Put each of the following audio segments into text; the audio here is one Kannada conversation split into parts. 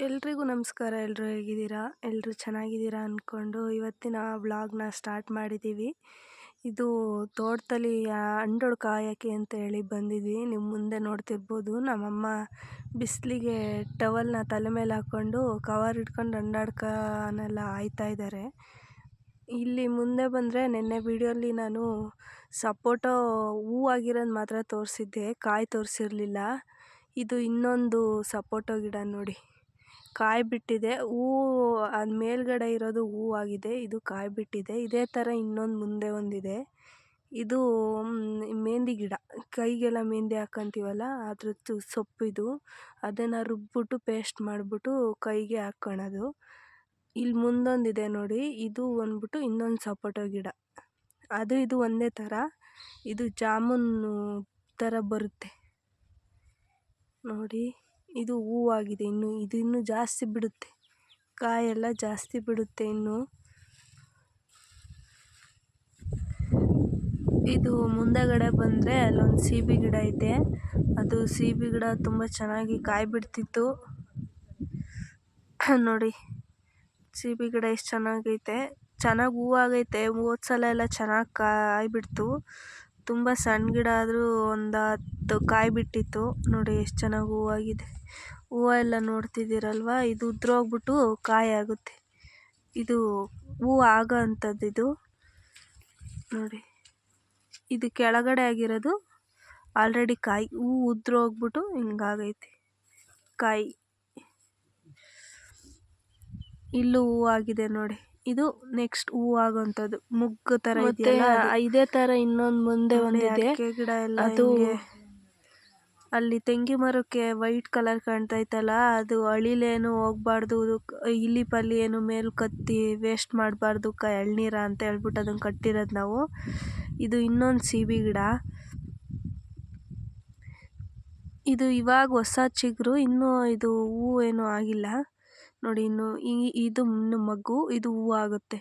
ಎಲ್ರಿಗೂ ನಮಸ್ಕಾರ ಎಲ್ಲರೂ ಹೇಗಿದ್ದೀರಾ? ಎಲ್ಲರೂ ಚೆನ್ನಾಗಿದ್ದೀರಾ ಅಂದ್ಕೊಂಡು ಇವತ್ತಿನ ವ್ಲಾಗ್ನ ಸ್ಟಾರ್ಟ್ ಮಾಡಿದ್ದೀವಿ. ಇದು ತೋಟದಲ್ಲಿ ಹಣ್ಣುಗಳು ಕಾಯೋಕ್ಕೆ ಅಂತ ಹೇಳಿ ಬಂದಿದ್ವಿ. ನಿಮ್ಮ ಮುಂದೆ ನೋಡ್ತಿರ್ಬೋದು, ನಮ್ಮಮ್ಮ ಬಿಸಿಲಿಗೆ ಟವಲ್ನ ತಲೆ ಮೇಲೆ ಹಾಕ್ಕೊಂಡು ಕವರ್ ಹಿಡ್ಕೊಂಡು ಹಣ್ಣಾಡ್ಕನೆಲ್ಲ ಆಯ್ತಾ ಇದ್ದಾರೆ ಇಲ್ಲಿ ಮುಂದೆ ಬಂದರೆ ನಿನ್ನೆ ವಿಡಿಯೋಲಿ ನಾನು ಸಪೋಟೋ ಹೂವಾಗಿರೋದು ಮಾತ್ರ ತೋರಿಸಿದ್ದೆ. ಕಾಯಿ ತೋರಿಸಿರಲಿಲ್ಲ. ಇದು ಇನ್ನೊಂದು ಸಪೋಟೋ ಗಿಡ ನೋಡಿ. ಕಾಯಿ ಬಿಟ್ಟಿದೆ ಹೂವು ಅದು ಮೇಲ್ಗಡೆ ಇರೋದು ಹೂವಾಗಿದೆ. ಇದು ಕಾಯಿ ಬಿಟ್ಟಿದೆ ಇದೇ ತರ ಇನ್ನೊಂದು ಮುಂದೆ ಒಂದಿದೆ. ಇದು ಮೆಹಂದಿ ಗಿಡ. ಕೈಗೆಲ್ಲ ಮೆಹಂದಿ ಹಾಕ್ಕೊಂತೀವಲ್ಲ ಅದ್ರದ್ದು ಸೊಪ್ಪು ಇದು. ಅದನ್ನು ರುಬ್ಬಿಟ್ಟು ಪೇಸ್ಟ್ ಮಾಡಿಬಿಟ್ಟು ಕೈಗೆ ಹಾಕ್ಕೊಳೋದು ಇಲ್ಲಿ ಮುಂದೊಂದಿದೆ ನೋಡಿ. ಇದು ಬಂದ್ಬಿಟ್ಟು ಇನ್ನೊಂದು ಸಪೋಟೊ ಗಿಡ. ಅದು ಇದು ಒಂದೇ ಥರ ಇದು ಜಾಮೂನು ಥರ ಬರುತ್ತೆ. ನೋಡಿ. ಇದು ಹೂವಾಗಿದೆ, ಇನ್ನು ಇದು ಇನ್ನೂ ಜಾಸ್ತಿ ಬಿಡುತ್ತೆ. ಕಾಯೆಲ್ಲ ಜಾಸ್ತಿ ಬಿಡುತ್ತೆ ಇನ್ನು. ಇದು ಮುಂದೆಗಡೆ ಬಂದರೆ ಅಲ್ಲೊಂದು ಸೀಬೆ ಗಿಡ ಐತೆ ಅದು ಸೀಬೆ ಗಿಡ ತುಂಬ ಚೆನ್ನಾಗಿ ಕಾಯಿ ಬಿಡ್ತಿತ್ತು ನೋಡಿ, ಸೀಬೆ ಗಿಡ ಎಷ್ಟು ಚೆನ್ನಾಗೈತೆ. ಚೆನ್ನಾಗಿ ಹೂವಾಗೈತೆ. ಹೋದ ಸಲ ಎಲ್ಲ ಚೆನ್ನಾಗಿ ಕಾಯಿ ಬಿಡ್ತು ತುಂಬ ಸಣ್ಣ ಗಿಡ ಆದರೂ ಒಂದು ಹತ್ತು ಕಾಯಿ ಬಿಟ್ಟಿತ್ತು. ನೋಡಿ ಎಷ್ಟು ಚೆನ್ನಾಗಿ ಹೂವಾಗಿದೆ ಹೂವು ಎಲ್ಲ ನೋಡ್ತಿದ್ದೀರಲ್ವ? ಇದು ಉದ್ರೋಗ್ಬಿಟ್ಟು ಕಾಯಿ ಆಗುತ್ತೆ. ಇದು ಹೂವು ಆಗೋ ಅಂಥದ್ದು ಇದು. ನೋಡಿ, ಇದು ಕೆಳಗಡೆ ಆಗಿರೋದು ಆಲ್ರೆಡಿ ಕಾಯಿ. ಹೂವು ಉದ್ರೋಗ್ಬಿಟ್ಟು ಹಿಂಗಾಗೈತಿ ಕಾಯಿ. ಇಲ್ಲೂ ಹೂವಾಗಿದೆ ನೋಡಿ. ಇದು ನೆಕ್ಸ್ಟ್ ಹೂ ಆಗುವಂತದ್ದು ಮುಗ್ಗು ತರ ಇದೆಯಲ್ಲ ಇದೇ ತರ ಇನ್ನೊಂದು ಮುಂದೆ ಒಂದಿದೆ. ಗಿಡ ಎಲ್ಲ ಅದು ಅಲ್ಲಿ ತೆಂಗಿ ಮರಕ್ಕೆ ವೈಟ್ ಕಲರ್ ಕಾಣ್ತಾ ಇತ್ತಲ್ಲ ಅದು ಅಳಿಲೇನು ಹೋಗ್ಬಾರ್ದು ಇಲಿ ಪಲ್ಲಿ ಏನು ಮೇಲ್ ಕತ್ತಿ ವೇಸ್ಟ್ ಮಾಡಬಾರ್ದು ಕ ಎಳ್ನೀರ ಅಂತ ಹೇಳ್ಬಿಟ್ಟು ಅದನ್ನ ಕಟ್ಟಿರೋದು ನಾವು. ಇದು ಇನ್ನೊಂದು ಸೀಬೆ ಗಿಡ. ಇದು ಇವಾಗ ಹೊಸ ಚಿಗುರು ಇನ್ನೂ ಇದು ಹೂವು ಏನೂ ಆಗಿಲ್ಲ. ನೋಡಿ, ಇನ್ನು ಇದು ಇನ್ನು ಮಗು, ಇದು ಹೂವು ಆಗುತ್ತೆ.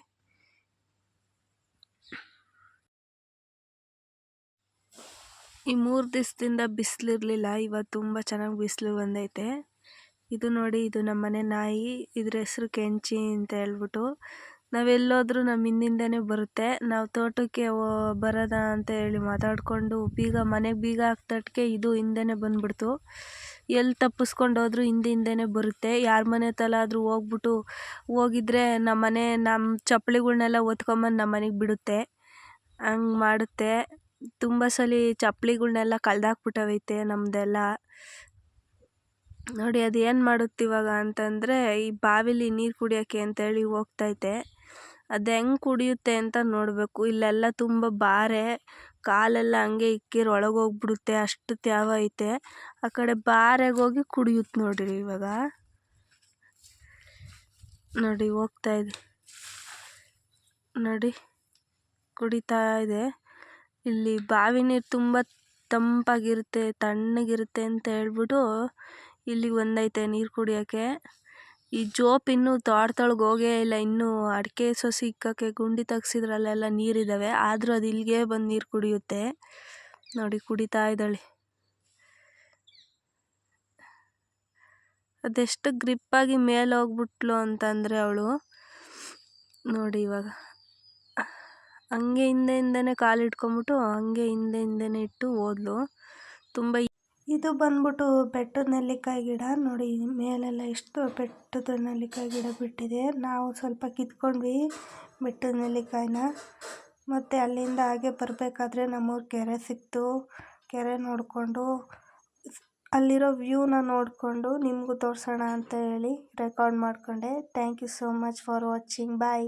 ಈ ಮೂರು ದಿವಸದಿಂದ ಬಿಸಿಲಿರಲಿಲ್ಲ ಇವತ್ತು ತುಂಬ ಚೆನ್ನಾಗಿ ಬಿಸಿಲು ಬಂದೈತೆ. ಇದು ನೋಡಿ, ಇದು ನಮ್ಮ ಮನೆ ನಾಯಿ, ಇದ್ರ ಹೆಸರು ಕೆಂಚಿ ಅಂತ ಹೇಳ್ಬಿಟ್ಟು. ನಾವೆಲ್ಲೋದ್ರೂ ನಮ್ಮ ಹಿಂದಿಂದನೇ ಬರುತ್ತೆ. ನಾವು ತೋಟಕ್ಕೆ ಬರೋದ ಅಂತ ಹೇಳಿ ಮಾತಾಡಿಕೊಂಡು ಬೀಗ, ಮನೆಗೆ ಬೀಗ ಹಾಕ್ತಟ್ಕೆ ಇದು ಹಿಂದೆನೇ ಬಂದ್ಬಿಡ್ತು. ಎಲ್ಲಿ ತಪ್ಪಿಸ್ಕೊಂಡು ಹೋದ್ರು ಹಿಂದೆ ಹಿಂದೆನೇ ಬರುತ್ತೆ. ಯಾರ ಮನೆ ತಲಾದರೂ ಹೋಗ್ಬಿಟ್ಟು ಹೋಗಿದ್ರೆ ನಮ್ಮ ಮನೆ ನಮ್ಮ ಚಪ್ಪಲಿಗಳ್ನೆಲ್ಲ ಒತ್ಕೊಂಬಂದು ನಮ್ಮ ಮನೆಗೆ ಬಿಡುತ್ತೆ. ಹಂಗೆ ಮಾಡುತ್ತೆ. ತುಂಬ ಸಲ ಚಪ್ಪಲಿಗಳ್ನೆಲ್ಲ ಕಳ್ದಾಕ್ಬಿಟ್ಟವೈತೆ ನಮ್ಮದೆಲ್ಲ ನೋಡಿ, ಅದು ಏನು ಮಾಡುತ್ತೆ ಇವಾಗ ಅಂತಂದರೆ, ಈ ಬಾವಿಲಿ ನೀರು ಕುಡಿಯೋಕ್ಕೆ ಅಂತೇಳಿ ಹೋಗ್ತೈತೆ ಅದು ಹೆಂಗೆ ಕುಡಿಯುತ್ತೆ ಅಂತ ನೋಡಬೇಕು. ಇಲ್ಲೆಲ್ಲ ತುಂಬ ಬಾರೆ. ಕಾಲೆಲ್ಲ ಹಂಗೆ ಇಕ್ಕಿರೆ ಒಳಗೆ ಹೋಗ್ಬಿಡುತ್ತೆ ಅಷ್ಟು ತ್ಯಾವ ಐತೆ. ಆ ಕಡೆ ಬಾರೆಗೆ ಹೋಗಿ ಕುಡಿಯುತ್ತೆ ನೋಡಿರಿ ಇವಾಗ. ನೋಡಿ, ಹೋಗ್ತಾ ಇದೆ. ನೋಡಿ, ಕುಡಿತಾ ಇದೆ. ಇಲ್ಲಿ ಬಾವಿ ನೀರು ತುಂಬ ತಂಪಾಗಿರುತ್ತೆ, ತಣ್ಣಗಿರುತ್ತೆ ಅಂತ ಹೇಳ್ಬಿಟ್ಟು ಇಲ್ಲಿಗೆ ಬಂದೈತೆ ನೀರು ಕುಡಿಯೋಕ್ಕೆ. ಈ ಜೋಪ್ ಇನ್ನೂ ತೋಟದೊಳಗೆ ಹೋಗೇ ಇಲ್ಲ. ಇನ್ನೂ ಅಡಿಕೆ ಸಸಿ ಗುಂಡಿ ತೆಗ್ಸಿದ್ರಲ್ಲೆಲ್ಲ ನೀರಿದ್ದಾವೆ ಆದರೂ ಅದು ಇಲ್ಲಿಗೆ ಬಂದು ನೀರು ಕುಡಿಯುತ್ತೆ. ನೋಡಿ, ಕುಡಿತಾ ಇದ್ದಾಳೆ. ಅದೆಷ್ಟು ಗ್ರಿಪ್ಪಾಗಿ ಮೇಲೆ ಹೋಗ್ಬಿಟ್ಲು ಅಂತಂದರೆ ಅವಳು. ನೋಡಿ ಇವಾಗ. ಹಂಗೆ ಹಿಂದೆ ಹಿಂದೆನೇ ಕಾಲು ಇಟ್ಕೊಂಬಿಟ್ಟು ಹಂಗೆ ಹಿಂದೆ ಹಿಂದೆನೇ ಇಟ್ಟು ಓದ್ಲು ತುಂಬ ಇದು ಬಂದ್ಬಿಟ್ಟು ಬೆಟ್ಟದ ನೆಲ್ಲಿಕಾಯಿ ಗಿಡ. ನೋಡಿ, ಮೇಲೆಲ್ಲ ಎಷ್ಟು ಬೆಟ್ಟದ ನೆಲ್ಲಿಕಾಯಿ ಗಿಡ ಬಿಟ್ಟಿದೆ. ನಾವು ಸ್ವಲ್ಪ ಕಿತ್ಕೊಂಡ್ವಿ ಬೆಟ್ಟದ ನೆಲ್ಲಿಕಾಯಿನ. ಮತ್ತು ಅಲ್ಲಿಂದ ಹಾಗೆ ಬರಬೇಕಾದ್ರೆ ನಮ್ಮೂರು ಕೆರೆ ಸಿಕ್ತು. ಕೆರೆ ನೋಡಿಕೊಂಡು, ಅಲ್ಲಿರೋ ವ್ಯೂನ ನೋಡಿಕೊಂಡು ನಿಮಗೂ ತೋರಿಸೋಣ ಅಂತ ಹೇಳಿ ರೆಕಾರ್ಡ್ ಮಾಡಿಕೊಂಡೆ. Thank you so much for watching bye